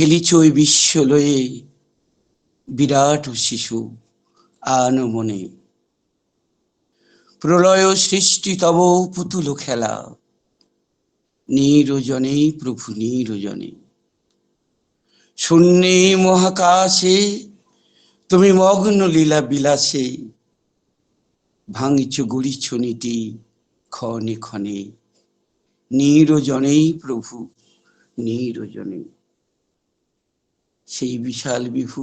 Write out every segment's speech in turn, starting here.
খেলিছ ওই বিশ্ব লয়ে। বিরাট শিশু, আন মনে। প্রলয় সৃষ্টি তব পুতুল খেলা। নিরজনে প্রভু নিরজনে শূন্যে মহাকাশে, তুমি মগ্ন লীলা বিলাসে। ভাঙিছ, গড়িছ নীতি ক্ষণে ক্ষণে। নিরজনেই প্রভু নিরজনে সেই বিশাল বিভু,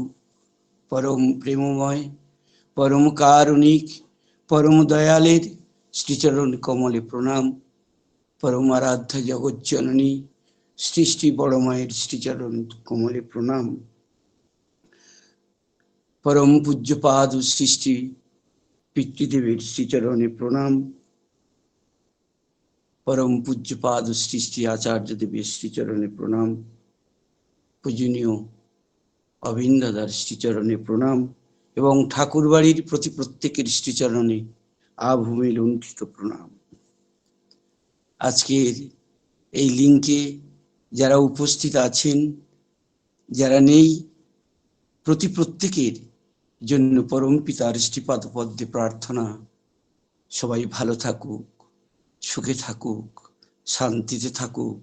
পরম প্রেমময়, পরম কারণিক, পরম দয়ালের শ্রীচরণ কমলে প্রণাম। পরম আরাধ্য জগজ্জননী, সৃষ্টি বড়মায়ের শ্রীচরণ কমলে প্রণাম। পরম পূজ্যপাদ সৃষ্টি পিতৃদেবের শ্রীচরণে প্রণাম। পরম পূজ্যপাদ সৃষ্টি আচার্য দেবের শ্রীচরণে প্রণাম। পূজনীয় অবিন্দাদার শ্রীচরণে প্রণাম এবং ঠাকুরবাড়ির প্রতি প্রত্যেকের শ্রীচরণে আভূমি লুণ্ঠিত প্রণাম। আজকের এই লিঙ্কে যারা উপস্থিত আছেন, যারা নেই, প্রতি প্রত্যেকের জন্য পরম পিতার শ্রীপাদ পদ্মে প্রার্থনা। সবাই ভালো থাকুক, সুখে থাকুক, শান্তিতে থাকুক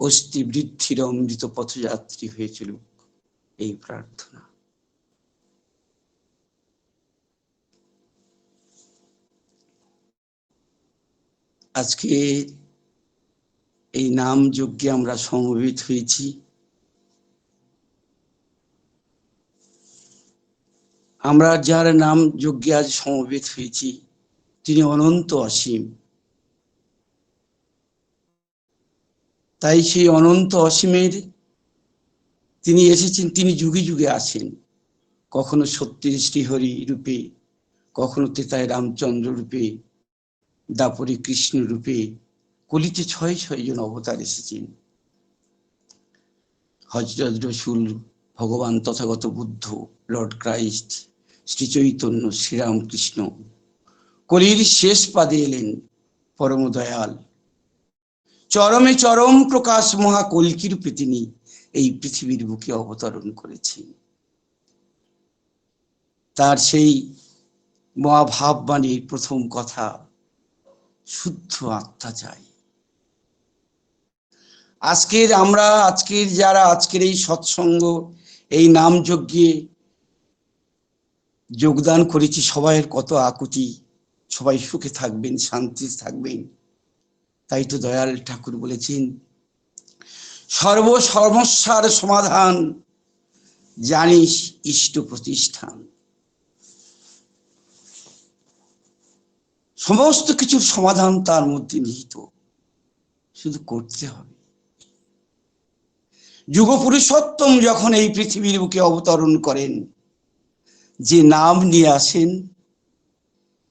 অস্থি বৃদ্ধির অমৃত পথযাত্রী হয়ে চলুক। এই প্রার্থনা। আজকে এই নাম যজ্ঞে আমরা সমবেত হয়েছি। আমরা যার নাম যজ্ঞে আজ সমবেত হয়েছি, তিনি অনন্ত অসীম। তাই সেই অনন্ত অসীমের তিনি এসেছেন, তিনি যুগে যুগে আসেন কখনো সত্যের শ্রীহরি রূপে, কখনো তেতায় রামচন্দ্র রূপে, দাপরে কৃষ্ণ রূপে, কলিতে ছয় ছয় জন অবতার এসেছেন। হজরত রসুল, ভগবান তথাগত বুদ্ধ, লর্ড ক্রাইস্ট, শ্রী চৈতন্য, শ্রীরামকৃষ্ণ। কলির শেষ পাদে এলেন পরম দয়াল চরমে চরম প্রকাশ মহা কলকি রূপে তিনি এই পৃথিবীর বুকে অবতরণ করেছেন তার সেই মহাভাববাণীর প্রথম কথা, শুদ্ধ আত্মা চাই। আজকের আমরা, আজকের যারা, আজকের এই সৎসঙ্গ, এই নাম যজ্ঞে যোগদান করেছি, সবাইয়ের কত আকুতি, সবাই সুখে থাকবেন শান্তি থাকবেন। তাই তো দয়াল ঠাকুর বলেছেন সর্ব সমস্যার সমাধান জানিস ইষ্ট প্রতিষ্ঠান। সমস্ত কিছুর সমাধান তার মধ্যে নিহিত। শুধু করতে হবে। যুগ পুরুষোত্তম যখন এই পৃথিবীর বুকে অবতরণ করেন, যে নাম নিয়ে আসেন,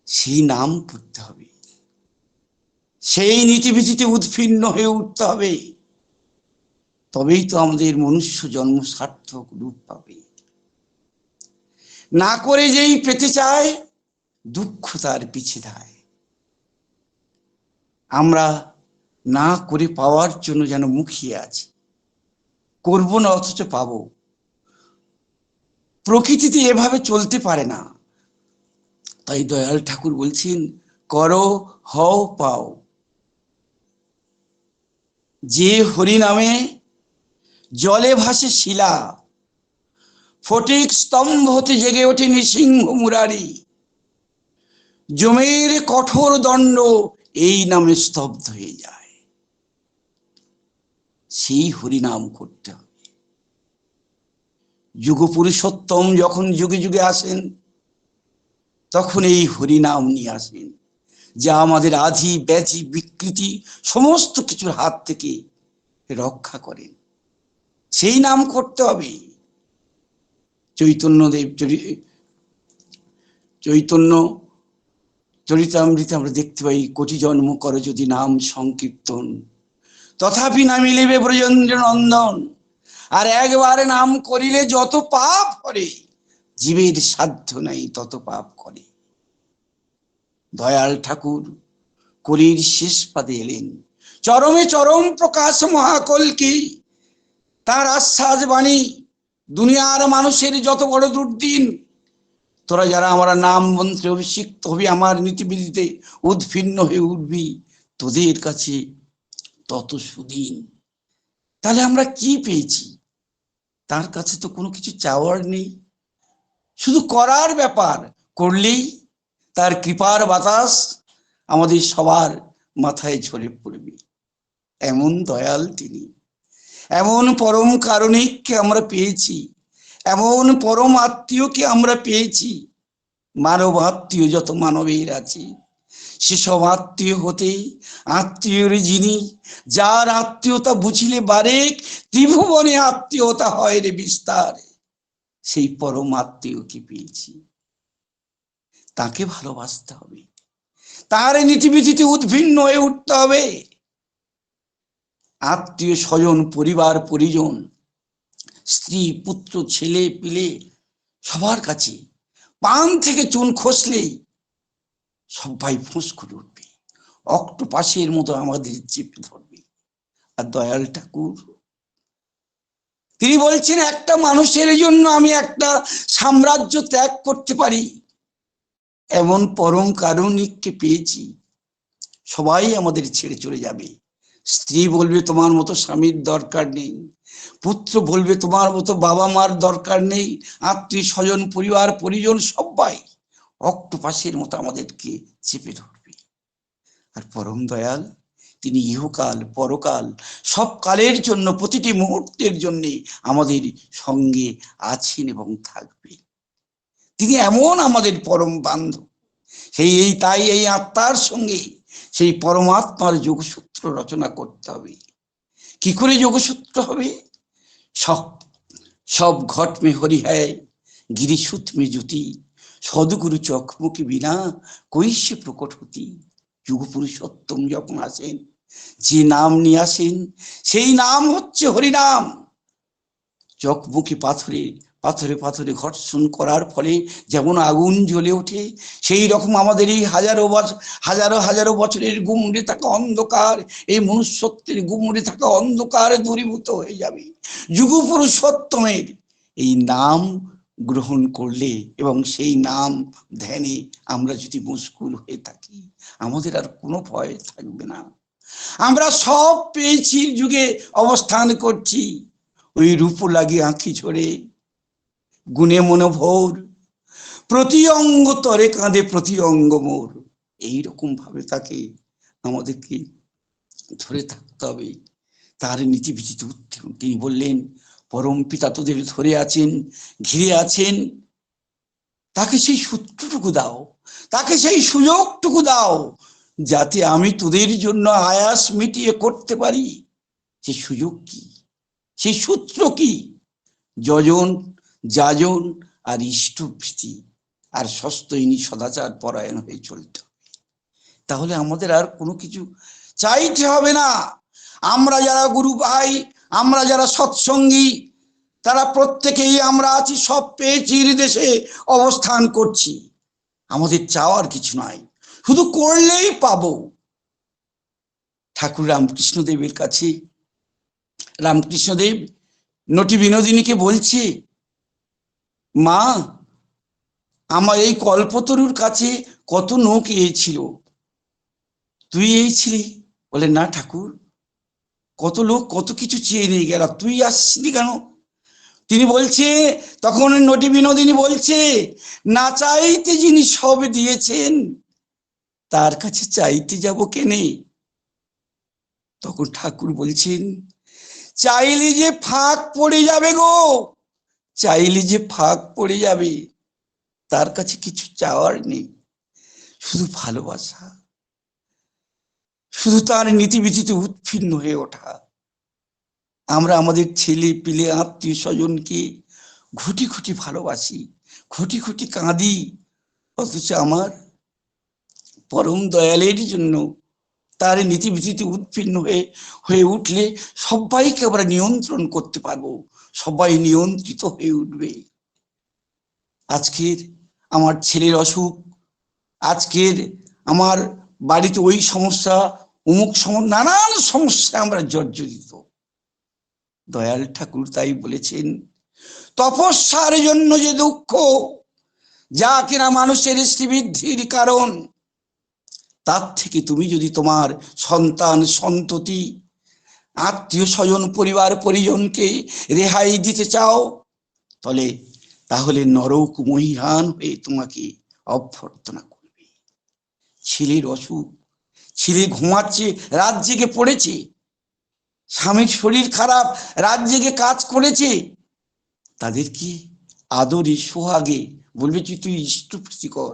সেই নাম পড়তে হবে। সেই নীতিবিধিতে উৎফিন্ন হয়ে উঠতে হবে। তবেই তো আমাদের মনুষ্য জন্ম সার্থক রূপ পাবে। না করে যেই পেতে চায়, দুঃখ তার পিছে দেয় আমরা না করে পাওয়ার জন্য যেন মুখিয়ে আছি, করব না অথচ পাবো। প্রকৃতিতে এভাবে চলতে পারে না। তাই দয়াল ঠাকুর বলছেন, করো, হও, পাও। যে হরি নামে জলে ভাসে শিলা। ফটিক স্তম্ভ হতে জেগে ওঠে নৃসিংহ মুরারি। জমের কঠোর দণ্ড এই নামে স্তব্ধ হয়ে যায়। সেই হরিনাম করতে হবে। যুগ পুরুষোত্তম যখন যুগে যুগে আসেন, তখন এই হরিনাম নিয়ে আসেন, যা আমাদের আধি ব্যাধি বিকৃতি সমস্ত কিছুর হাত থেকে রক্ষা করেন। সেই নাম করতে হবে। চৈতন্যদেব চৈতন্য চরিতামৃতে আমরা দেখতে পাই, কোটি জন্ম করে যদি নাম সংকীর্তন। তথাপি নামি লেবে ব্রজেন্দ্র নন্দন, আর একবারে নাম করিলে যত পাপ করে, জীবের সাধ্য নাই তত পাপ করে। দয়াল ঠাকুর করির শেষ পাদে এলেন। চরমে চরম প্রকাশ মহাকলকি তার আশ্বাস বাণী, দুনিয়ার মানুষের যত বড় দুর্দিন, তোরা যারা আমরা নাম মন্ত্রে অভিষিক্ত হবি, আমার নীতিবিধিতে উদ্ভিন্ন হয়ে উঠবি, তোদের কাছে তত সুদিন। তাহলে আমরা কি পেয়েছি? তার কাছে তো কোনো কিছু চাওয়ার নেই। শুধু করার ব্যাপার করলেই তার কৃপার বাতাস আমাদের সবার মাথায় ঝরে পড়বে। এমন দয়াল তিনি। এমন পরম কারণিককে আমরা পেয়েছি? এমন পরম আত্মীয়কে আমরা পেয়েছি? মানব আত্মীয় যত মানবের আছে। সেসব আত্মীয় হতে আত্মীয়র যিনি, যার আত্মীয়তা বুঝিলে বারেক ত্রিভুবনে আত্মীয়তা হয় রে বিস্তার। সেই পরম আত্মীয়কে পেয়েছি? তাকে ভালোবাসতে হবে। তার নীতিবিধিতে উদ্ভিন্ন হয়ে উঠতে হবে। আত্মীয় স্বজন, পরিবার, পরিজন, স্ত্রী, পুত্র, ছেলে, পিলে, সবার কাছে পান থেকে চুন খসলেই সবাই ফুঁস করে উঠবে। অক্টোপাসের মতো আমাদের চেপে ধরবে। আর দয়াল ঠাকুর, তিনি বলছেন, একটা মানুষের জন্য আমি একটা সাম্রাজ্য ত্যাগ করতে পারি। এমন পরম কারণিককে পেয়েছি, সবাই আমাদের ছেড়ে চলে যাবে। স্ত্রী বলবে, তোমার মতো স্বামীর দরকার নেই। পুত্র বলবে, তোমার মতো বাবা মার দরকার নেই। আত্মীয় স্বজন, পরিবার, পরিজন সবাই অক্টোপাসের মতো আমাদেরকে চেপে ধরবে। আর পরম দয়াল, তিনি ইহকাল, পরকাল, সব কালের জন্য, প্রতিটি মুহূর্তের জন্য আমাদের সঙ্গে আছেন এবং থাকবেন তিনি এমন আমাদের পরম বান্ধব। সেই, এই, তাই এই আত্মার সঙ্গে সেই পরমাত্মার যোগসূত্র রচনা করতে হবে। কি করে যোগসূত্র হবে? সব সব ঘট মে হরি হ্যায়, গিরিসুত মে জ্যোতি, সদগুরু চকমুখী বিনা কৈশ্য প্রকট হতি। যুগ পুরুষোত্তম যখন আসেন, যে নাম নিয়ে আসেন, সেই নাম হচ্ছে হরিনাম। চকমুখী পাথরে পাথরে পাথরে ঘর্ষণ করার ফলে যেমন আগুন জ্বলে ওঠে, সেই রকম আমাদের এই হাজারো বছর হাজারো হাজারো বছরের গুমড়ে থাকা অন্ধকার, এই মনুষ্যত্বের গুমড়ে থাকা অন্ধকার দূরীভূত হয়ে যাবে। যুগ পুরুষোত্তমের এই নাম গ্রহণ করলে এবং সেই নাম ধ্যানে আমরা যদি মুশকুল হয়ে থাকি, আমাদের আর কোনো ভয় থাকবে না। আমরা সব পেয়েছি, যুগে অবস্থান করছি। ওই রূপ লাগে আঁখি ঝরে গুণে মনোভোর প্রতি অঙ্গ তরে কাঁদে প্রতি অঙ্গ মোর। এইরকম ভাবে তাকে আমাদেরকে ধরে থাকতে হবে। তার নীতিবিধিতে উত্তীর্ণ। তিনি বললেন, পরম পিতা তোদের ধরে আছেন, ঘিরে আছেন। তাকে সেই সূত্রটুকু দাও। তাকে সেই সুযোগটুকু দাও, যাতে আমি তোদের জন্য আয়াস মিটিয়ে করতে পারি। সে সুযোগ কি? সেই সূত্র কি? যজন যাজন আর ইষ্টভীতি আর সস্তইনি সদাচার পরায়ণ হয়ে চলতে। তাহলে আমাদের আর কোনো কিছু চাইতে হবে না। আমরা যারা গুরু ভাই, আমরা যারা সৎসঙ্গী, তারা প্রত্যেকেই আমরা আছি, সব পেয়েছি দেশে অবস্থান করছি। আমাদের চাওয়ার কিছু নাই। শুধু করলেই পাব। ঠাকুর রামকৃষ্ণদেবের কাছে, রামকৃষ্ণদেব নটি বিনোদিনীকে বলছে মা, আমার এই কল্পতরুর কাছে কত নোক এসেছিল তুই এইছিলি বলে, না ঠাকুর, কত লোক কত কিছু চেয়ে নিয়ে গেল, তুই আসছিলি কেন? তিনি বলছে, তখন নটি বিনোদিনী বলছে, না চাইতে যিনি সব দিয়েছেন, তার কাছে চাইতে যাব কেনে? তখন ঠাকুর বলছেন, চাইলে যে ফাঁক পড়ে যাবে গো চাইলে যে ফাঁক পড়ে যাবে, তার কাছে কিছু চাওয়ার নেই। শুধু ভালোবাসা। শুধু তার নীতিবিধিতে উৎফিন্ন হয়ে ওঠা। আমরা আমাদের ছেলে, পিলে, আত্মীয় স্বজনকে ঘুটি ঘুটি ভালোবাসি, ঘুটি ঘুটি কাঁদি, অথচ আমার পরম দয়ালের জন্য তার নীতিবিধিতে উৎপন্ন হয়ে হয়ে উঠলে সবাইকে আমরা নিয়ন্ত্রণ করতে পারব। সবাই নিয়ন্ত্রিত হয়ে উঠবে। আজকের আমার ছেলের অসুখ, আজকের আমার বাড়িতে ওই সমস্যা, অমুক সম, নানান সমস্যা আমরা জর্জরিত। দয়াল ঠাকুর তাই বলেছেন, তপস্যার জন্য যে দুঃখ, যা কিনা মানুষের শ্রীবৃদ্ধির কারণ, তার থেকে তুমি যদি তোমার সন্তান সন্ততি আত্মীয় স্বজন, পরিবার, পরিজনকে রেহাই দিতে চাও, তাহলে তাহলে নরক মহিহান হয়ে তোমাকে অভ্যর্থনা করবে। ছেলের অসুখ, ছেলে ঘুমাচ্ছে, রাত জেগে পড়েছে, স্বামীর শরীর খারাপ, রাত জেগে কাজ করেছে তাদের কি আদরে সোহাগে বলবে তুই তুই ইষ্টপ্রীতি কর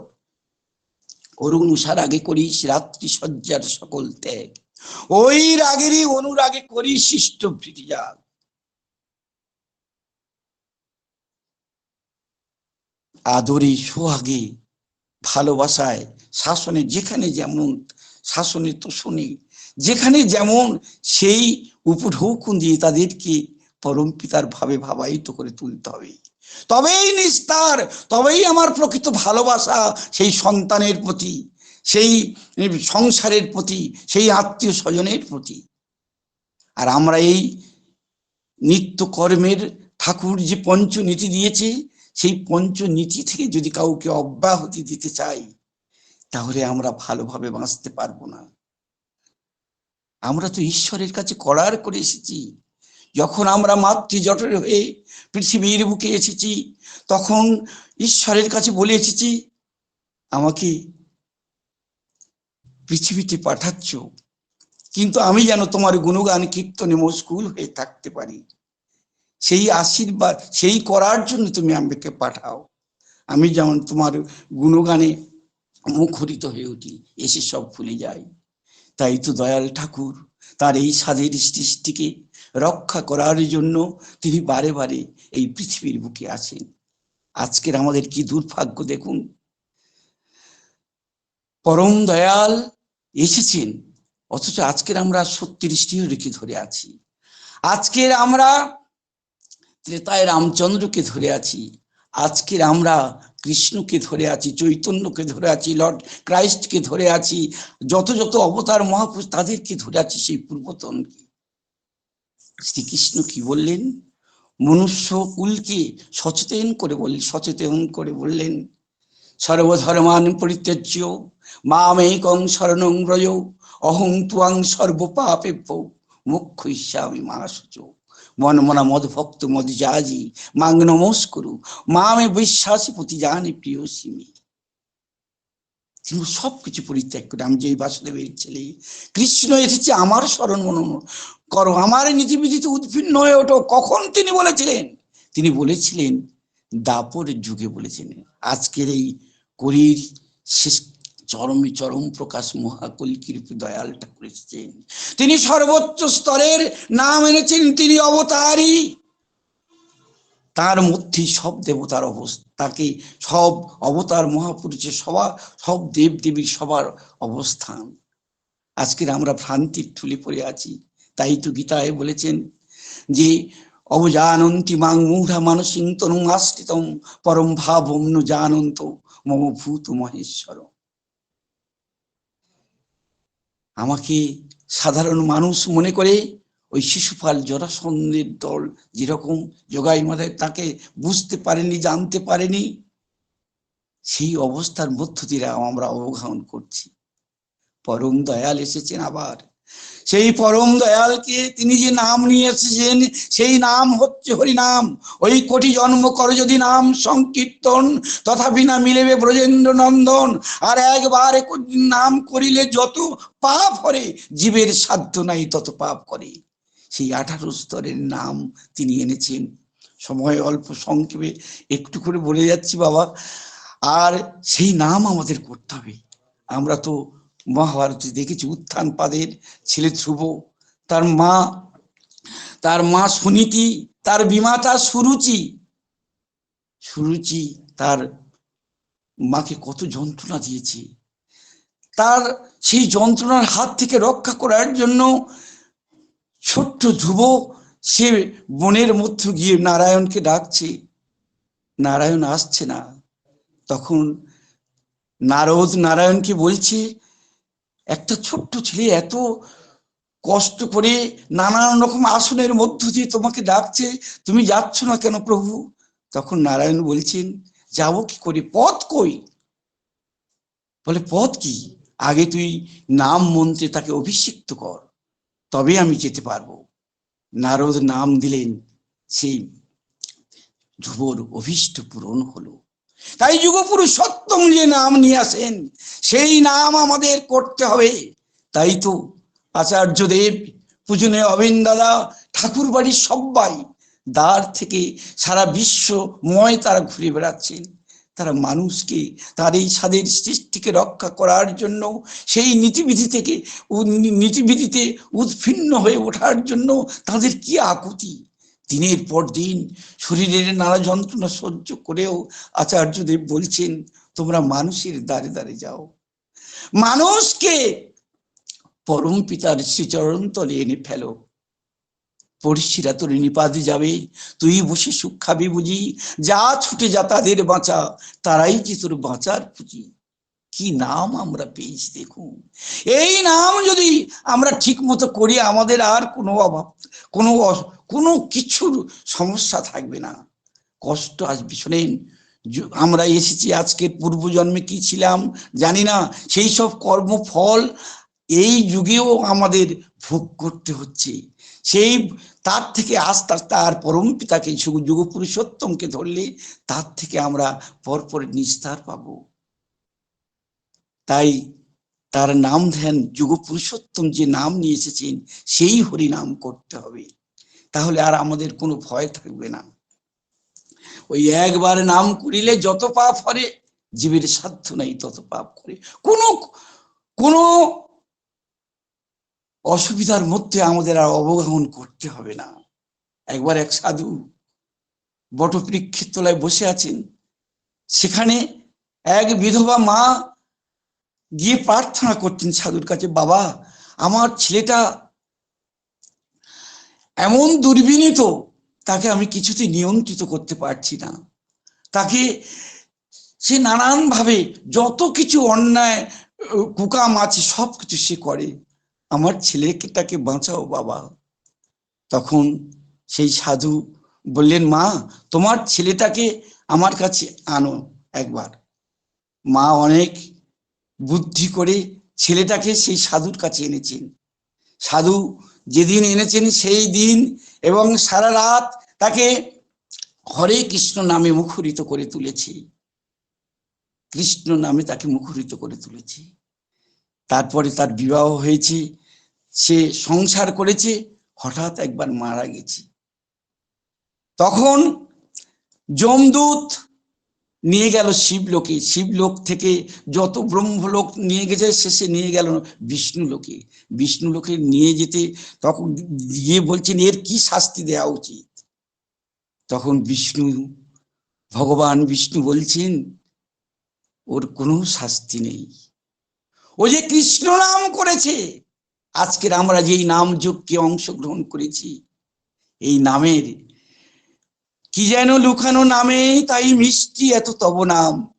অরুণ উষার আগে করিস রাত্রি সজ্জার সকল ত্যাগ। ওই রাগেরই অনুরাগে করিস ইষ্টপ্রীতি যাগ আদরে সোহাগে ভালোবাসায় শাসনে যেখানে যেমন, শাসনে তো শুনি যেখানে যেমন, সেই উপঢৌকুন দিয়ে তাদেরকে পরম পিতার ভাবে ভাবায়িত করে তুলতে হবে। তবেই নিস্তার, তবেই আমার প্রকৃত ভালোবাসা সেই সন্তানের প্রতি সেই সংসারের প্রতি, সেই আত্মীয় স্বজনের প্রতি। আর আমরা এই নিত্য কর্মের ঠাকুর যে পঞ্চনীতি দিয়েছে, সেই পঞ্চনীতি থেকে যদি কাউকে অব্যাহতি দিতে চাই, তাহলে আমরা ভালোভাবে বাঁচতে পারব না। আমরা তো ঈশ্বরের কাছে করার করে এসেছি। যখন আমরা মাতৃ জঠরে হয়ে পৃথিবীর বুকে এসেছি, তখন ঈশ্বরের কাছে বলে এসেছি, আমাকে পৃথিবীতে পাঠাচ্ছ। কিন্তু আমি যেন তোমার গুণগান, কীর্তনে মশগুল হয়ে থাকতে পারি। সেই আশীর্বাদ, সেই করার জন্য তুমি আমাকে পাঠাও। আমি যেমন তোমার গুণগানে মুখরিত হয়ে উঠি, এসে সব ভুলে যাই। তাই তো দয়াল ঠাকুর, তার এই স্বাদের সৃষ্টিকে রক্ষা করার জন্য তিনি বারে বারে এই পৃথিবীর বুকে আছেন আজকের আমাদের কি দুর্ভাগ্য দেখুন? পরম দয়াল এসেছেন, অথচ আজকের আমরা সত্যিষ্টিও রেখে ধরে আছি। আজকের আমরা ত্রেতায় রামচন্দ্রকে ধরে আছি, আজকের আমরা কৃষ্ণকে ধরে আছি, চৈতন্যকে ধরে আছি, লর্ড ক্রাইস্টকে ধরে আছি, যত যত অবতার মহাপুরুষ তাদেরকে ধরে আছি সেই পূর্বতনকে। শ্রীকৃষ্ণ কি বললেন? মনুষ্য কুলকে সচেতন করে বললেন সচেতন করে বললেন সর্বধর্মান পরিত্যাজ্য। মামেকং শরণং ব্রজ অহং তুয়াং সর্বপাপেভ্য, মুখ্য ইস্যামি মাসুচ মন মনা মদ ভক্ত মদ যাজি, মাং নমস্করু। মামে বিশ্বাসী প্রতি জানি প্রিয় সিমি তিনি সবকিছু পরিত্যাগ করে, আমি যে বাসুদেবের ছেলে, কৃষ্ণ এসেছে আমার স্মরণ মনন করো, আমার নীতিবিধিতে উদ্ভিন্ন হয়ে ওঠো। কখন তিনি বলেছিলেন? তিনি বলেছিলেন, দাপর যুগে বলেছিলেন। আজকের এই করির শেষ চরমে চরম প্রকাশ মহাকলিকির দয়াল ঠাকুর এসেছেন। তিনি সর্বোচ্চ স্তরের নাম এনেছেন, তিনি অবতারী। তার মধ্যে সব দেবতার অবস্থা, তাকে সব অবতার মহাপুরুষের সবার, সব দেব দেবীর সবার অবস্থান। আজকের আমরা ভ্রান্তির ঠুলে পড়ে আছি, তাই তো গীতায় বলেছেন যে অবজানন্তি মাং মূঢ়া মানসিং তনুং আশ্রিতম পরম ভাবম জানন্ত, মম ভূত মহেশ্বর। আমাকে সাধারণ মানুষ মনে করে ওই শিশুপাল জরাসন্ধের দল যেরকম যোগাই মাদের তাকে বুঝতে পারেনি, জানতে পারেনি, সেই অবস্থার মধ্য দিয়ে আমরা অবগাহন করছি। পরম দয়াল এসেছেন আবার। সেই পরম দয়ালকে তিনি যে নাম নিয়ে এসেছেন সেই নাম হচ্ছে হরিনাম। ওই কোটি জন্ম কর যদি নাম সংকীর্তন, তথাপি না মিলেবে ব্রজেন্দ্র নন্দন আর একবার নাম করিলে যত পাপ হরে জীবের সাধ্য নাই তত পাপ করে। সেই আঠারো স্তরের নাম তিনি এনেছেন। সময় অল্প সংক্ষেপে একটু করে বলে যাচ্ছি বাবা। আর সেই নাম আমাদের করতে হবে। আমরা তো মহাভারতে দেখেছি উত্থান পাদের ছেলে ধ্রুব। তার মা তার মা সুনীতি, তার বিমাতা সুরুচি। সুরুচি তার মাকে কত যন্ত্রণা দিয়েছে। তার সেই যন্ত্রণার হাত থেকে রক্ষা করার জন্য ছোট্ট ধ্রুব সে বনের মধ্যে গিয়ে নারায়ণকে ডাকছে। নারায়ণ আসছে না। তখন নারদ নারায়ণকে বলছে একটা ছোট্ট ছেলে এত কষ্ট করে নানান রকম আসনের মধ্য দিয়ে তোমাকে ডাকছে, তুমি যাচ্ছ না কেন প্রভু? তখন নারায়ণ বলছেন, যাব কি করে? পথ কই? বলে, পথ কি? আগে তুই নাম মন্ত্রে তাকে অভিষিক্ত কর, তবে আমি যেতে পারব। নারদ নাম দিলেন, সেই ধ্রুবর অভিষ্ট পূরণ হলো। তাই যুগপুরুষ সত্যম যে নাম নিয়ে আসেন। সেই নাম আমাদের করতে হবে। তাই তো আচার্য দেব পূজনীয় অবিন দাদা ঠাকুর বাড়ির সবাই দ্বার থেকে সারা বিশ্বময় তারা ঘুরে বেড়াচ্ছেন। তারা মানুষকে, তার এই স্বাদের সৃষ্টিকে রক্ষা করার জন্য, সেই নীতিবিধি থেকে নীতিবিধিতে উৎফিন্ন হয়ে ওঠার জন্য তাদের কি আকুতি? দিনের পর দিন শরীরের নানা যন্ত্রণা সহ্য করেও আচার্যদেব বলছেন, তোমরা মানুষের দ্বারে দ্বারে যাও। মানুষকে পরম পিতার শ্রীচরণ তলে এনে ফেলো। পড়শিরা তোর নিপাদে যাবে, তুই বসে সুখ খাবি বুঝি। যা ছুটে যা তাদের বাঁচা, তারাই কি তোর বাঁচার পুঁজি? কি নাম আমরা পেয়েছি দেখুন। এই নাম যদি আমরা ঠিক মতো করি, আমাদের আর কোনো অভাব, কোনো কোনো কিছুর সমস্যা থাকবে না। কষ্ট আসবে। শোনেন আমরা এসেছি আজকের পূর্বজন্মে কি ছিলাম জানি না। সেই সব কর্মফল এই যুগেও আমাদের ভোগ করতে হচ্ছে। সেই, তার থেকে আস্তে আস্তে আর পরম পিতাকে, যুগ পুরুষোত্তমকে ধরলে তার থেকে আমরা পরপর নিস্তার পাব। তাই তার নাম ধ্যান যুগ পুরুষোত্তম যে নাম নিয়ে এসেছেন, সেই হরি নাম করতে হবে। তাহলে আর আমাদের কোনো ভয় থাকবে না। ওই একবার নাম করিলে যত পাপ হরে, জীবের সাধ্য নাই তত পাপ করে। কোনো কোনো অসুবিধার মধ্যে আমাদের আর অবগাহন করতে হবে না। একবার এক সাধু বটবৃক্ষের তলায় বসে আছেন। সেখানে এক বিধবা মা গিয়ে প্রার্থনা করতেন সাধুর কাছে, বাবা, আমার ছেলেটা এমন দুর্বিনীত, তাকে আমি কিছুতে নিয়ন্ত্রিত করতে পারছি না। তাকে সে নানান ভাবে যত কিছু অন্যায়, কুকাম আছে সব কিছু সে করে। আমার ছেলেটাকে বাঁচাও বাবা। তখন সেই সাধু বললেন, মা, তোমার ছেলেটাকে আমার কাছে আনো একবার। মা অনেক বুদ্ধি করে ছেলেটাকে সেই সাধুর কাছে এনেছেন। সাধু যেদিন এনেছেন সেই দিন এবং সারা রাত তাকে হরে কৃষ্ণ নামে মুখরিত করে তুলেছি। কৃষ্ণ নামে তাকে মুখরিত করে তুলেছি। তারপরে তার বিবাহ হয়েছে, সে সংসার করেছে, হঠাৎ একবার মারা গেছে। তখন যমদূত নিয়ে গেল শিবলোকে। শিবলোক থেকে যত ব্রহ্মলোক নিয়ে গেছে, শেষে নিয়ে গেল বিষ্ণু লোকে বিষ্ণু লোকে নিয়ে যেতে তখন গিয়ে বলছেন, এর কি শাস্তি দেওয়া উচিত? তখন বিষ্ণু, ভগবান বিষ্ণু বলছেন, ওর কোনো শাস্তি নেই। ও যে কৃষ্ণ নাম করেছে, আজকের আমরা যেই নাম যজ্ঞে অংশগ্রহণ করেছি, এই নামের কি যেন লুকানো নামে তাই মিষ্টি এত তব নাম।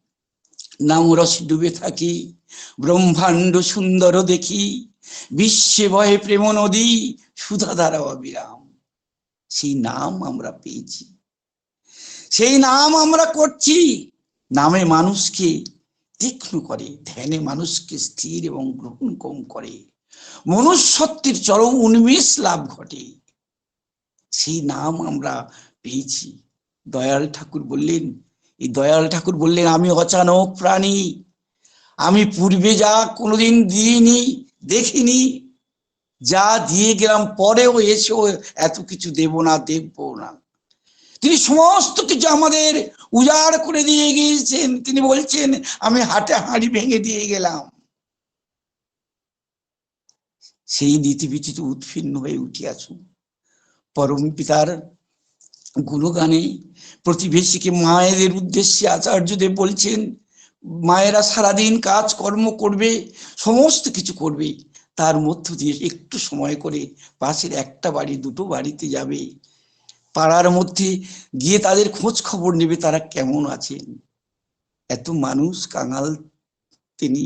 নাম রস ডুবে থাকি, ব্রহ্মাণ্ড সুন্দর দেখি, বিশ্বে বহে প্রেম নদী সুধা দ্বারা অবিরাম। সেই নাম আমরা পেয়েছি। সেই নাম আমরা করছি। নামে মানুষকে তীক্ষ্ণ করে, ধ্যানে মানুষকে স্থির এবং গ্রহণ কম করে। মনুষ্যত্বের চরম উন্মেষ লাভ ঘটে। সেই নাম আমরা পেয়েছি। দয়াল ঠাকুর বললেন, এই দয়াল ঠাকুর বললেন, আমি অচানক প্রাণী, আমি পূর্বে যা কোনোদিন দিইনি দেখিনি, যা দিয়ে গেলাম, পরেও এসেও এত কিছু দেব না, দেখব না। তিনি সমস্ত কিছু আমাদের উজাড় করে দিয়ে গিয়েছেন। তিনি বলছেন, আমি হাটে হাঁড়ি ভেঙে দিয়ে গেলাম। সেই নীতিবিচিতে উৎফিন্ন হয়ে উঠে আসুন। পরম পিতার গুণগানে প্রতিবেশীকে মায়েদের উদ্দেশ্যে আচার্যদেব বলছেন, মায়েরা সারাদিন কাজ কর্ম করবে, সমস্ত কিছু করবে, তার মধ্য দিয়ে একটু সময় করে পাশের একটা বাড়ি, দুটো বাড়িতে যাবে। পাড়ার মধ্যে গিয়ে তাদের খোঁজ খবর নেবে তারা কেমন আছেন। এত মানুষ কাঙাল তিনি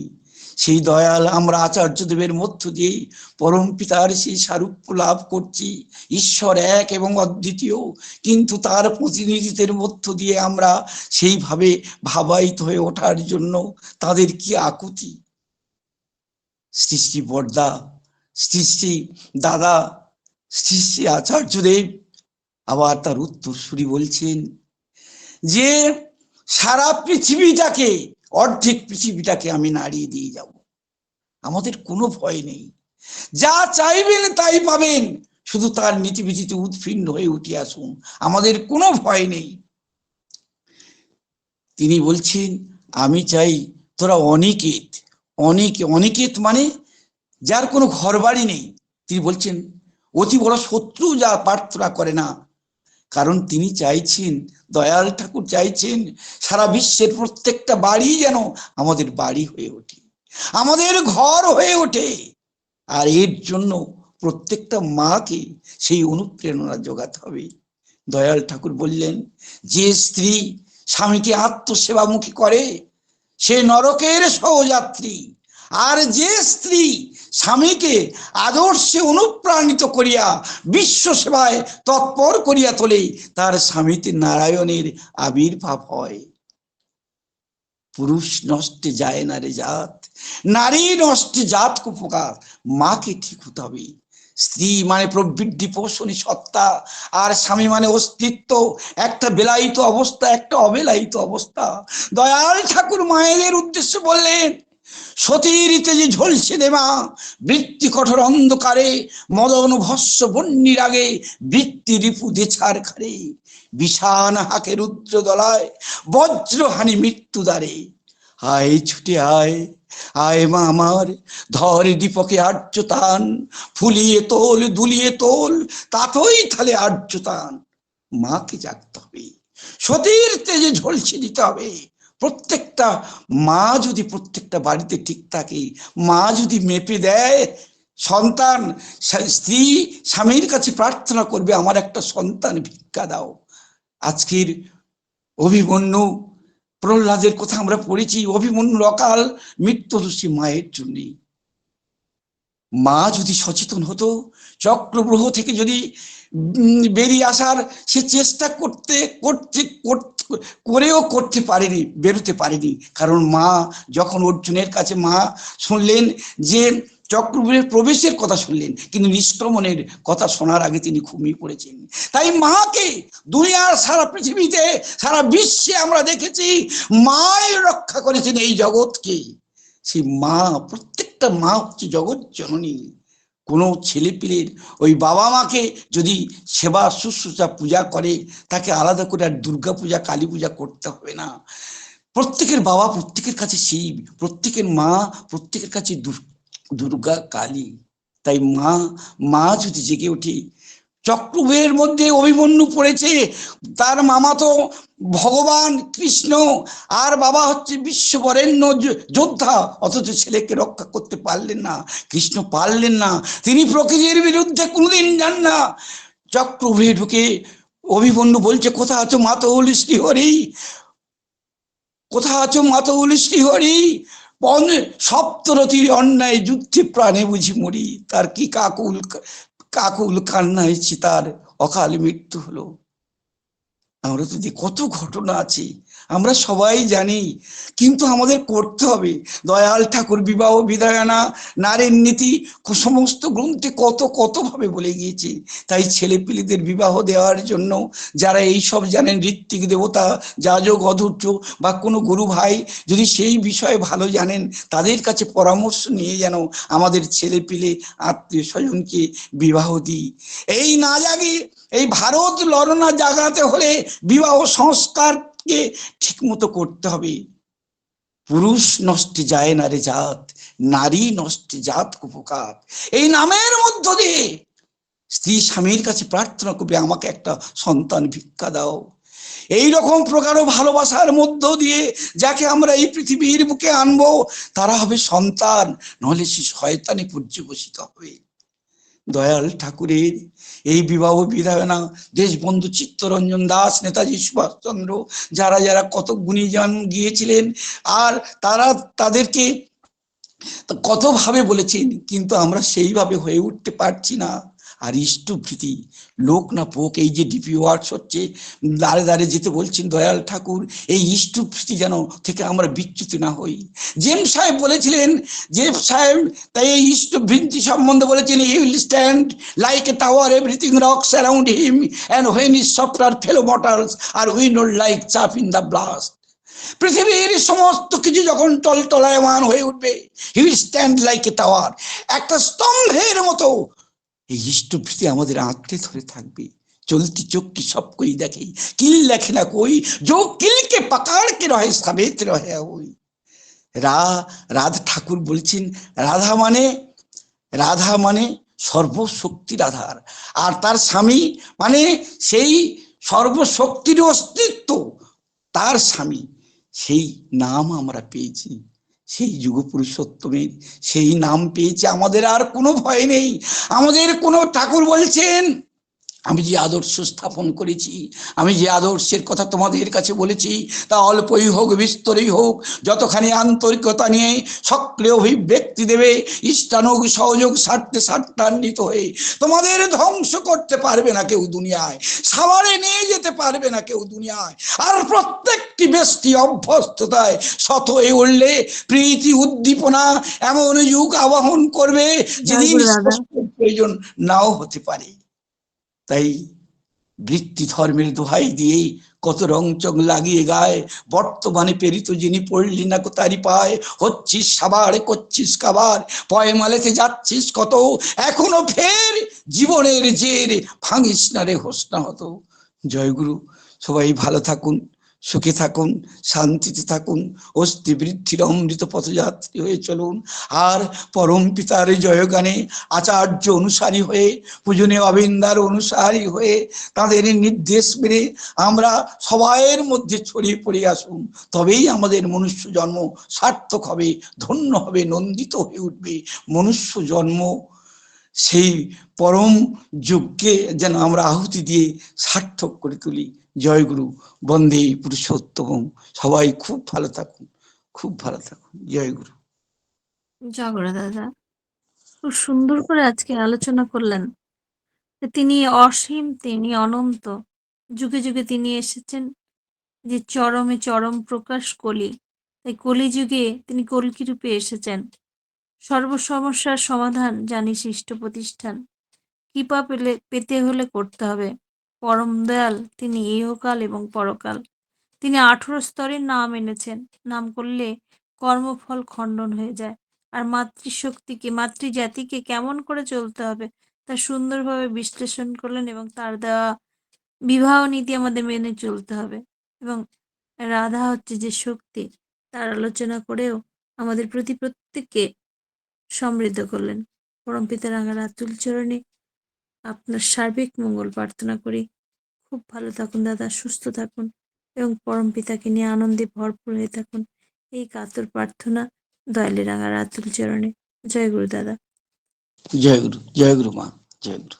সেই দয়াল আমরা আচার্যদেবের মধ্য দিয়ে পরম পিতার সেই সারূপ্য লাভ করছি। ঈশ্বর এক এবং অদ্বিতীয়। কিন্তু তার প্রতিনিধিত্বের মধ্য দিয়ে আমরা সেইভাবে ভাবায়িত হয়ে ওঠার জন্য তাদের কি আকুতি? শ্রী বর্দা শ্রী দাদা শ্রী আচার্যদেব আবার তার উত্তরসূরি বলছেন যে সারা পৃথিবীটাকে অর্ধেক পৃথিবীটাকে আমি নাড়িয়ে দিয়ে যাব। আমাদের কোনো ভয় নেই। যা চাইবেন তাই পাবেন। শুধু তার নীতিবিধিতে উৎফিন্ন হয়ে উঠে আসুন। আমাদের কোনো ভয় নেই। তিনি বলছেন, আমি চাই তোরা অনিকেত। অনেক, অনিকেত মানে যার কোনো ঘর বাড়ি নেই। তিনি বলছেন, অতি বড় শত্রু যা প্রার্থনা করে না। কারণ তিনি চাইছেন, দয়াল ঠাকুর চাইছেন, সারা বিশ্বের প্রত্যেকটা বাড়ি যেন আমাদের বাড়ি হয়ে ওঠে, আমাদের ঘর হয়ে ওঠে। আর এর জন্য প্রত্যেকটা মাকে সেই অনুপ্রেরণা যোগাতে হবে। দয়াল ঠাকুর বললেন, যে স্ত্রী স্বামীকে আত্মসেবামুখী করে, সে নরকের সহযাত্রী। আর যে স্ত্রী স্বামীকে আদর্শে অনুপ্রাণিত করিয়া বিশ্ব সেবায় তৎপর করিয়া তোলে তার স্বামীতে নারায়ণের আবির্ভাব হয়। পুরুষ নষ্টে যায় না রে জাত, নারী নষ্টে জাত কুপকার মাকে ঠিক হতে হবে। স্ত্রী মানে প্রবৃদ্ধি পোষণী সত্তা, আর স্বামী মানে অস্তিত্ব। একটা বেলায়িত অবস্থা, একটা অবেলায়িত অবস্থা। দয়াল ঠাকুর মায়েদের উদ্দেশ্যে বললেন সতীর তেজে ঝলসে দেমা বৃত্তি কঠোর অন্ধকারে, মদন ভস্য বন্যির আগে, বৃত্তি রিপু দেছার খারে বিষান হাকে রুদ্র দলায়, বজ্রহানি মৃত্যু দ্বারে। আয় ছুটে আয় আয় মা আমার, ধর দীপকে আর্যতান, ফুলিয়ে তোল, দুলিয়ে তোল, তাতই থালে আর্যতান। মাকে জাগতে হবে, সতীর তেজে ঝলসে দিতে হবে প্রত্যেকটা মা যদি প্রত্যেকটা বাড়িতে ঠিক থাকে, মা যদি মেপে দেয়, সন্তান স্ত্রী, স্বামীর কাছে প্রার্থনা করবে, আমার একটা সন্তান ভিক্ষা দাও। আজকের অভিমন্যু, প্রহ্লাদের কথা আমরা পড়েছি, অভিমন্যুর অকাল মৃত্যুদোষী মায়ের জন্যে। মা যদি সচেতন হতো, চক্রগ্রহ থেকে যদি বেরিয়ে আসার সে চেষ্টা করতে করতে করেও করতে পারেনি, বেরোতে পারেনি। কারণ মা যখন অর্জুনের কাছে মা শুনলেন যে চক্রবর্তীর প্রবেশের কথা শুনলেন, কিন্তু নিষ্ক্রমণের কথা শোনার আগে তিনি ঘুমিয়ে পড়েছেন। তাই মাকে দুনিয়ার সারা পৃথিবীতে, সারা বিশ্বে আমরা দেখেছি মাই রক্ষা করেছেন এই জগৎকে। সেই মা, প্রত্যেকটা মা হচ্ছে জগৎ জননী। কোনো ছেলেপিলের ওই বাবা মাকে যদি সেবা শুশ্রূষা পূজা করে, তাকে আলাদা করে আর দুর্গা পূজা, কালী পূজা করতে হবে না। প্রত্যেকের বাবা প্রত্যেকের কাছে শিব প্রত্যেকের মা প্রত্যেকের কাছে দুর্গা, কালী। তাই মা মা যদি জেগে ওঠে চক্রবের মধ্যে অভিমন্যু পড়েছে। তার মামা তো ভগবান কৃষ্ণ, আর বাবা হচ্ছে বিশ্ববরেণ্য যোদ্ধা, অথচ ছেলেকে রক্ষা করতে পারলেন না, কৃষ্ণ পারলেন না। তিনি প্রকৃতির বিরুদ্ধে কোনোদিন যান না। চক্রভে ঢুকে অভিমন্যু বলছে, কোথা আছো মাতৌল শ্রীহরি? কোথা আছো মাতৌল শ্রীহরি? সপ্তরথীর অন্যায় যুদ্ধে প্রাণে বুঝি মরি। তার কি কাকুল কাকুল কান্নায় তার অকাল মৃত্যু হলো। আমরা তো কত ঘটনা আছে আমরা সবাই জানি, কিন্তু আমাদের করতে হবে। দয়াল ঠাকুর বিবাহ বিদায়না নারীর নীতি সমস্ত গ্রন্থে কত কত ভাবে বলে গিয়েছে। তাই ছেলেপিলিদের বিবাহ দেওয়ার জন্য যারা এই সব জানেন, ঋত্বিক দেবতা, যাজক, অধৈর্য বা কোনো গুরু ভাই যদি সেই বিষয়ে ভালো জানেন, তাদের কাছে পরামর্শ নিয়ে যেন আমাদের ছেলেপিলে আত্মীয় স্বজনকে বিবাহ দিই। এই না জাগে, এই ভারত লড়না জাগাতে হলে বিবাহ সংস্কারকে ঠিক মতো করতে হবে। পুরুষ নষ্টে যায় না রে জাত, নারী নষ্টে জাত কুপকাত এই নামের মধ্য দিয়ে স্ত্রী স্বামীর কাছে প্রার্থনা করবে, আমাকে একটা সন্তান ভিক্ষা দাও। এই রকম প্রকারও ভালোবাসার মধ্য দিয়ে যাকে আমরা এই পৃথিবীর বুকে আনব, তারা হবে সন্তান নহলে সে শয়তানে পর্যবসিত হবে। দয়াল ঠাকুরের এই বিবাহ বিধায়না দেশবন্ধু চিত্তরঞ্জন দাস, নেতাজি সুভাষচন্দ্র যারা যারা কত গুণীজন গিয়েছিলেন, আর তারা তাদেরকে কতভাবে কত ভাবে বলেছেন, কিন্তু আমরা সেইভাবে হয়ে উঠতে পারছি না। আর ইষ্টভৃতি লোক না পোক, এই যে ডিপি ওয়ার্ডস হচ্ছে, দাঁড়ে দাঁড়ে যেতে বলছেন দয়াল ঠাকুর, এই ইষ্টভৃতি যেন থেকে আমরা বিচ্যুত না হই। জেম সাহেব বলেছিলেন, জেম সাহেব, তাই এই ইষ্টভৃতি সম্বন্ধে বলেছেন he will stand like a tower everything rocks around him and when is softer fellow matters are winnowed like chaff in the blast পৃথিবীর সমস্ত কিছু যখন টলটলায়মান হয়ে উঠবে he will stand like a tower একটা স্তম্ভের মতো এই ইষ্টভৃতি আমাদের আঁকড়ে ধরে থাকবে চলতি চোখকি সব কই দেখে কিল লেখে না কই जो किल के पकड़ के रहे समेत रहे ওই রা রাধা ঠাকুর বলছেন রাধা মানে রাধা মানে সর্বশক্তির আধার আর তার স্বামী মানে সেই সর্বশক্তির অস্তিত্ব তার স্বামী সেই নাম আমরা পেয়েছি সেই যুগ পুরুষোত্তমের সেই নাম পেয়েছে আমাদের আর কোনো ভয় নেই। আমাদের কোনো ঠাকুর বলছেন আমি যে আদর্শ স্থাপন করেছি আমি যে আদর্শের কথা তোমাদের কাছে বলেছি তা অল্পই হোক বিস্তরই হোক যতখানি আন্তরিকতা নিয়ে সক্রিয় অভিব্যক্তি দেবে ইষ্টানুগ সহযোগ স্বার্থে স্বার্থান্বিত হয়ে তোমাদের ধ্বংস করতে পারবে না কেউ দুনিয়ায় সাবারে নিয়ে যেতে পারবে না কেউ দুনিয়ায় আর প্রত্যেকটি ব্যক্তি অভ্যস্ততায় শত হয়ে উঠলে প্রীতি উদ্দীপনা এমন যুগ আবাহন করবে যেদিন প্রয়োজন নাও হতে পারে। তাই বৃত্তি ধর্মের দোহাই দিয়ে কত রং চং লাগিয়ে গায়। বর্তমানে পেরিত যিনি পড়লি না কো তারি পায়। হচ্ছিস সাবার, করছিস কাবার পয়মালেতে যাচ্ছিস কত? এখনও ফের জীবনের জের ভাঙিস না রে হোস না হতো জয়গুরু সবাই ভালো থাকুন। সুখে থাকুন, শান্তিতে থাকুন, অস্থি বৃদ্ধির অমৃত পথযাত্রী হয়ে চলুন। আর পরম পিতার জয়গানে আচার্য অনুসারী হয়ে, পূজনীয় অবিন্দার অনুসারী হয়ে তাদের নির্দেশ মেনে আমরা সবাইয়ের মধ্যে ছড়িয়ে পড়ে আসুন। তবেই আমাদের মনুষ্য জন্ম সার্থক হবে, ধন্য হবে, নন্দিত হয়ে উঠবে। মনুষ্য জন্ম সেই পরম যুগকে যেন আমরা আহুতি দিয়ে সার্থক করে তুলি। জয়গুরু, বন্দে পুরুষোত্তম সবাই খুব ভালো থাকুন, খুব ভালো থাকুন। জয়গুরু। জগরা দাদা, খুব সুন্দর করে আজকে আলোচনা করলেন। তিনি অসীম, তিনি অনন্ত। যুগে যুগে তিনি এসেছেন যে চরমে চরম প্রকাশ কলি। তাই কলি যুগে তিনি কলকি রূপে এসেছেন। সর্ব সমস্যার সমাধান জানি সৃষ্ট প্রতিষ্ঠান। কৃপা পেলে, পেতে হলে করতে হবে। পরম দয়াল, তিনি ইহকাল এবং পরকাল। তিনি আঠেরো স্তরের নাম এনেছেন। নাম করলে কর্মফল খণ্ডন হয়ে যায়। আর মাতৃশক্তিকে, মাতৃজাতিকে কেমন করে চলতে হবে তা সুন্দরভাবে বিশ্লেষণ করলেন এবং তার দেওয়া বিবাহ নীতি আমাদের মেনে চলতে হবে। এবং রাধা হচ্ছে যে শক্তি, তার আলোচনা করেও আমাদের প্রতি প্রত্যেককে সমৃদ্ধ করলেন। পরমপিতা রাঙার আতুল চরণে আপনার সার্বিক মঙ্গল প্রার্থনা করি। খুব ভালো থাকুন দাদা, সুস্থ থাকুন এবং পরম পিতাকে নিয়ে আনন্দে ভরপুর হয়ে থাকুন। এই কাতর প্রার্থনা দয়ালে রাঙা রাতুল চরণে। জয় গুরু দাদা। জয় গুরু জয় গুরু মা জয়গুরু